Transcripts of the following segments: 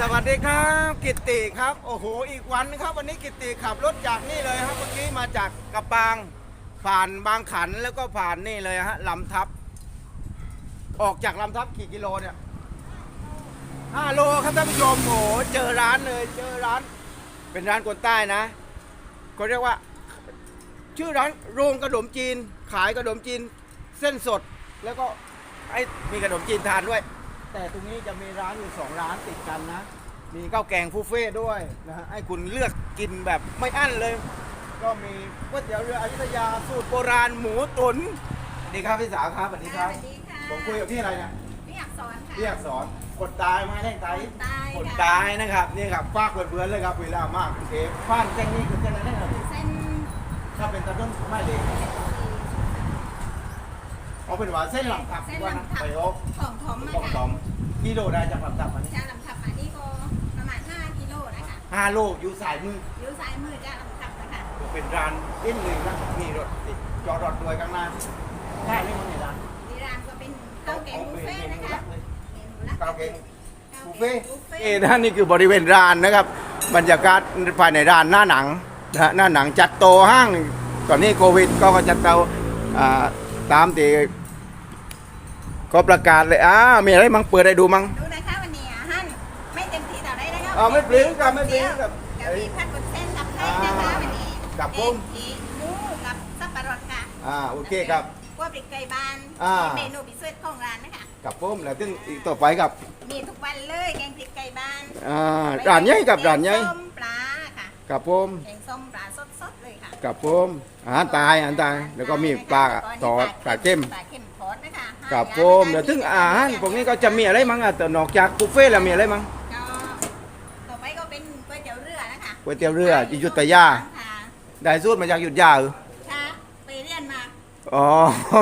สวัสดีครับกิตติครับโอ้โหอีกวันนึงครับ วันนี้กิตติขับรถจากนี่เลยครับเมื่อกี้มาจากกระปางผ่านบางขันแล้วก็ผ่านนี่เลยฮะลำทับ ออกจากลำทับกี่กิโลเนี่ยห้าโลครับท่านผู้ชมโอ้โหเจอร้านเลย เจอร้าน เป็นร้านคนใต้นะก็เรียกว่า ชื่อร้านโรงกระดมจีน ขายกระดมจีน เส้นสดแล้วก็ไอ้มีขนมจีนทานด้วย แต่ตรงนี้จะมีร้านอยู่สองร้านติดกันนะ มีข้าวแกงฟูเฟ่ด้วยนะฮะให้คุณเลือกกินแบบไม่อั้นเลย ก็มีก๋วยเตี๋ยวเรืออยุธยาสูตรโบราณหมูตุ๋นสวัสดีครับพี่สาวครับสวัสดีครับ สวัสดีค่ะ ผมคุยกับพี่อะไรเนี่ยพี่อักษรค่ะ พี่อักษรคนตายมาแท่งไตคนตายคนค่ะตายนะครับนี่ครับฟากเพื่อนๆเลยครับเวลามากโอเคบ้านแจ้งนี่คือแจ้งอะไรนะครับพี่เส้นถ้าเป็นตะต้นไม่เลย เอาเป็นว่าเส้นหลังทับเส้นว่าลำนะทับไปโอ๊ของทอมกองอะสอค่ะมกิโลได้จากหลังทับมันจะลำทับมานี่ก็ประมาณ 5 กิโลนะคะห้าโลอยู่สายมืออยู่ซ้ายมือจะลำทับนะคะเป็นร้านดิ้นหนึ่งนะมีรถติดจอดรถด้วยข้างหน้าใช่นี่มันไหนร้านที่ร้านก็เป็นข้าวแกงบุฟเฟ่ต์นะคะเมนูหลักข้าวแกงข้าวบุฟแกเฟ่งบุฟเฟ่เอ้ต์นะนี่คือบริเวณร้านนะครับ บรรยากาศภายในร้านหน้าหนังนะฮะหน้าหนังจัดโตห้าง ตอนนี้โควิดก็จัดโตอ่า ตามที่ก็ประกาศเลยอ้ามีอะไรมั่งเปิดให้ดูมั่งดูนะคะวันนี้อาหารไม่เต็มที่ต่อได้นะคะอ่าไม่ปลิ้งครับไม่ปลิ้งครับกะหรี่ผัดบนเส้นกับไข่นะคะวันนี้กับผมเอ็นหมูกับสับปะรดค่ะอ่าโอเคครับกัวปริกไก่บ้านอ่าเมนูพิเศษของร้านนะคะกับผมแล้วถึงอีกต่อไปกับ มีทุกวันเลยแกงพริกไก่บ้านอ่าร้านใหญ่กับร้านใหญ่แกงส้มปลาค่ะ กับผมแกงส้มปลาสดๆเลยค่ะกับผมอาหารตายอาหารตายแล้วก็มีปลาทอดปลาเค็มปลาเค็มทอดนะคะกับผมแล้วถึงอาหารพวกนี้ก็จะมีอะไรมั้งอะแต่นอกจากบุฟเฟ่ต์แล้วมีอะไรมั้งก็ต่อไปก็เป็นก๋วยเตี๋ยวเรือนะคะก๋วยเตี๋ยวเรืออยุธยาค่ะได้สูตรมาจากอยุธยาเหรอค่ะไปเรียนมาอ๋อ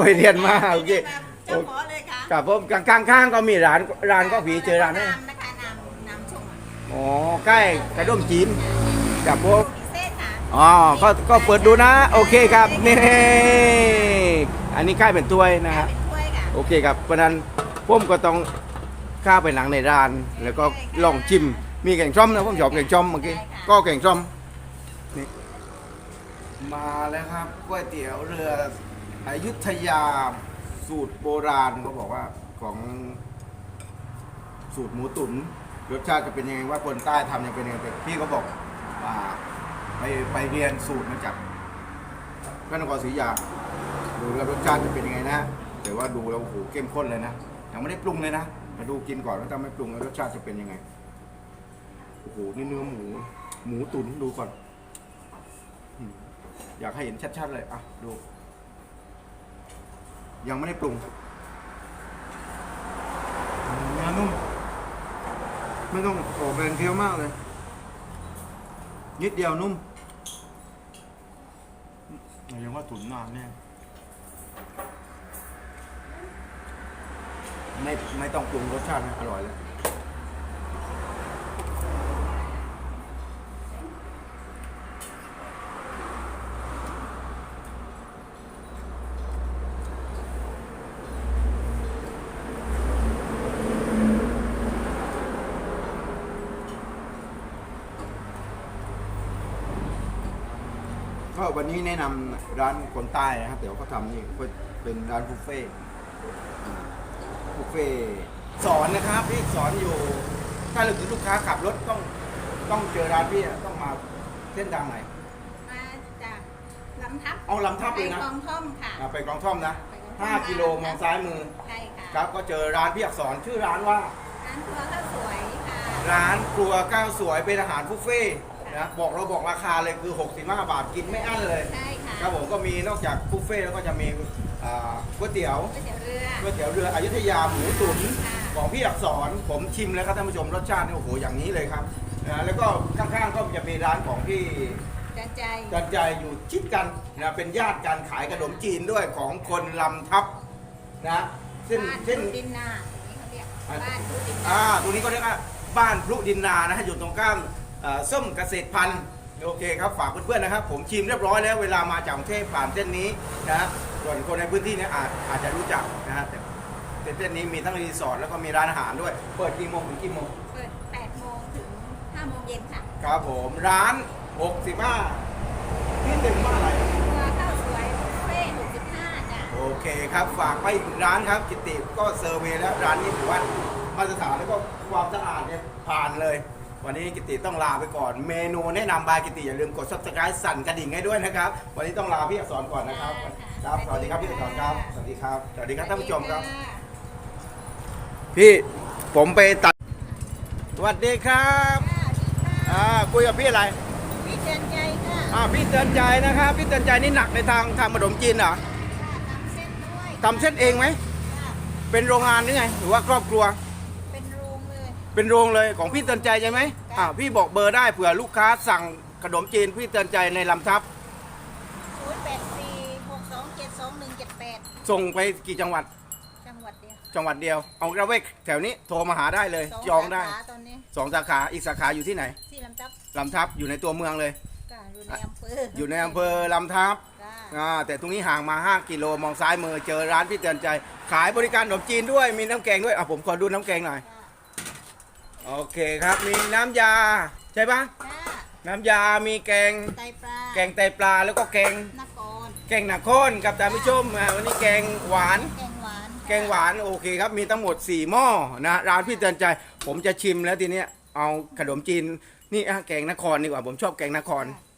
ไปเรียนมาโอเคไปรียนมาเจ้าขอเลยค่ะกับผมข้างๆก็มีร้านร้านก็ผีเจอร้านนี่น้ำนะคะน้ำน้ำชุ่มอ๋อใกล้กระด้งจีน กับผมพิเศษค่ะอ๋อก็ก็เปิดดูนะ โอเคครับนี่อันนี้ใกล้เป็นถ้วยนะฮะเป็นถ้วยค่ะโอเคครับเพราะฉะนั้นผมก็ต้องเข้าไปหนังในร้าน แล้วก็ลองชิมมีแกงส้มนะผมชอบแกงส้มเมื่อกี้ก็แกงส้มนี่มาแล้วครับก๋วยเตี๋ยวเรืออยุธยาสูตรโบราณเขาบอกว่าของสูตรหมูตุ๋นรสชาติจะเป็นยังไงว่าคนใต้ทำยังเป็นยังไงแต่พี่เขาบอก อ่าไปไปเรียนสูตรมาจากพระนครศรีอยุธยาดูแล้วรสชาติจะเป็นยังไงนะแต่ว่าดูแล้วโอ้โหเข้มข้นเลยนะยังไม่ได้ปรุงเลยนะมาดูกินก่อนแล้วถ้าไม่ปรุงแล้วรสชาติจะเป็นยังไงโอ้โหนี่เนื้อหมู หมูตุ๋นดูก่อนอืมอยากให้เห็นชัดๆเลยอะดู ยังไม่ได้ปรุงเนื้อนุ่มไม่ต้องออกแรงเคี้ยวมากเลย นิดเดียวนุ่มยังว่าตุ๋นนานแน่ไม่ไม่ต้องปรุงรสชาตินะอร่อยเลย ก็วันนี้แนะนำร้านคนใต้นะครับ เดี๋ยวเขาทำนี่ก็เป็นร้านบุฟเฟ่ต์บุฟเฟ่ต์สอนนะครับพี่สอนอยู่ ถ้าเราถึงลูกค้าขับรถต้องต้องเจอร้านพี่อะต้องมาเส้นทางไหน มาจากลำทับเอาลำทับเลยนะ ไปคลองท่อมค่ะ อะไปกองท่อมนะ ไปกองท่อม 5 กิโลมองซ้ายมือ ใช่ค่ะครับก็เจอร้านพี่อักษรชื่อร้านว่า ร้านครัวข้าวสวยค่ะร้านครัวก้าวสวยเป็นอาหารบุฟเฟ่ต์ นะบอกเราบอกราคาเลยคือ 65 บาทกินไม่อั้นเลย ใช่ค่ะครับผมก็มีนอกจากบุฟเฟ่ต์แล้วก็จะมีอ่าก๋วยเตี๋ยวก๋วยเตี๋ยวเรือก๋วยเตี๋ยวเรืออยุธยาหมูตุ๋นค่ะของพี่อักษรผมชิมแล้วครับท่านผู้ชมรสชาตินี่โอ้โหอย่างนี้เลยครับนะแล้วก็ข้างๆก็จะมีร้านของพี่ จันใจจันใจอยู่ชิดกันนะเป็นญาติกันขายขนมจีนด้วยของคนลำทับนะเส้นบ้านเส้นพุดินนาอย่างนี้เขาเรียกบ้านพุดินนา อ่า ตรงนี้ก็เรียกว่าบ้านพลุดินนานะฮะอยู่ตรงข้ามเอ่อ ส้มเกษตรพันธุ์โอเคครับฝากเพื่อนๆนะครับ ผมชิมเรียบร้อยแล้วเวลามาจากกรุงเทพผ่านเส้นนี้นะฮะส่วนคนในพื้นที่เนี่ยอาจอาจจะรู้จักนะฮะแต่เส้นนี้มีทั้งรีสอร์ทแล้วก็มีร้านอาหารด้วย เปิดกี่โมงถึงกี่โมงเปิด8โมงครับผมร้าน 65ที่หนึ่งว่าอะไรตัวข้าวสวยบุฟเฟ่หกสิบห้าจ้ะโอเคครับฝากไปอีกร้านครับกิติก็เซอร์เวย์แล้วร้านนี้ถือว่ามาตรฐานแล้วก็ความสะอาดเนี่ยผ่านเลย วันนี้กิติต้องลาไปก่อน เมนูแนะนำบายกิติอย่าลืมกด subscribe สั่นกระดิ่งให้ด้วยนะครับ วันนี้ต้องลาพี่อักษรก่อนนะครับ ครับ สวัสดีครับพี่อักษรครับ สวัสดีครับ สวัสดีครับท่านผู้ชมครับ พี่ผมไปตัด สวัสดีครับอ่าคุยกับพี่อะไร พี่เตือนใจค่ะอ่าพี่เตือนใจนะครับ พี่เตือนใจนี่หนักในทางทางขนมจีนเหรอค่ะทำเส้นด้วยทำเส้นเองไหมค่ะเป็นโรงงานหรือไง หรือว่าครอบครัวเป็นโรง เลยเป็นโรงเลยของพี่เตือนใจใช่ไหมค่ะอ่าพี่บอกเบอร์ได้เผื่อลูกค้าสั่งขนมจีนพี่เตือนใจในลำทับ ศูนย์แปดสี่หกสองเจ็ดสองหนึ่งเจ็ดแปดส่งไปกี่จังหวัดจังหวัดเดียวจังหวัดเดียว เอาระเวกแถวนี้โทรมาหาได้เลยสองจองได้สาขาตอนนี้สองสาขาอีกสาขาอยู่ที่ไหนที่ลำตับลำทับอยู่ในตัวเมืองเลยค่ะอยู่ในอำเภอออยู่ในอำเภอลำทับค่ะอ่าแต่ตรงนี้ห่างมา 5 กิโลมองซ้ายมือเจอร้านพี่เตือนใจ ขายบริการขนมจีนด้วยมีน้ำแกงด้วยอะผมขอดูน้ำแกงหน่อยค่ะ โอเคครับมีน้ำยาใช่ปะค่ะน้ำยามีแกง ไตปลาแกงไตปลาแล้วก็แกงนกรแกงหนักข้นกับท่านผู้ชมอ่าวันนี้แกงหวาน แกงหวานแกงหวานโอเคครับมีทั้งหมด 4 หม้อนะร้านพี่เตือนใจผมจะชิมแล้วทีเนี้ยเอาขนมจีนนี่อะแกงนครดีกว่าผมชอบแกงนครค่ะ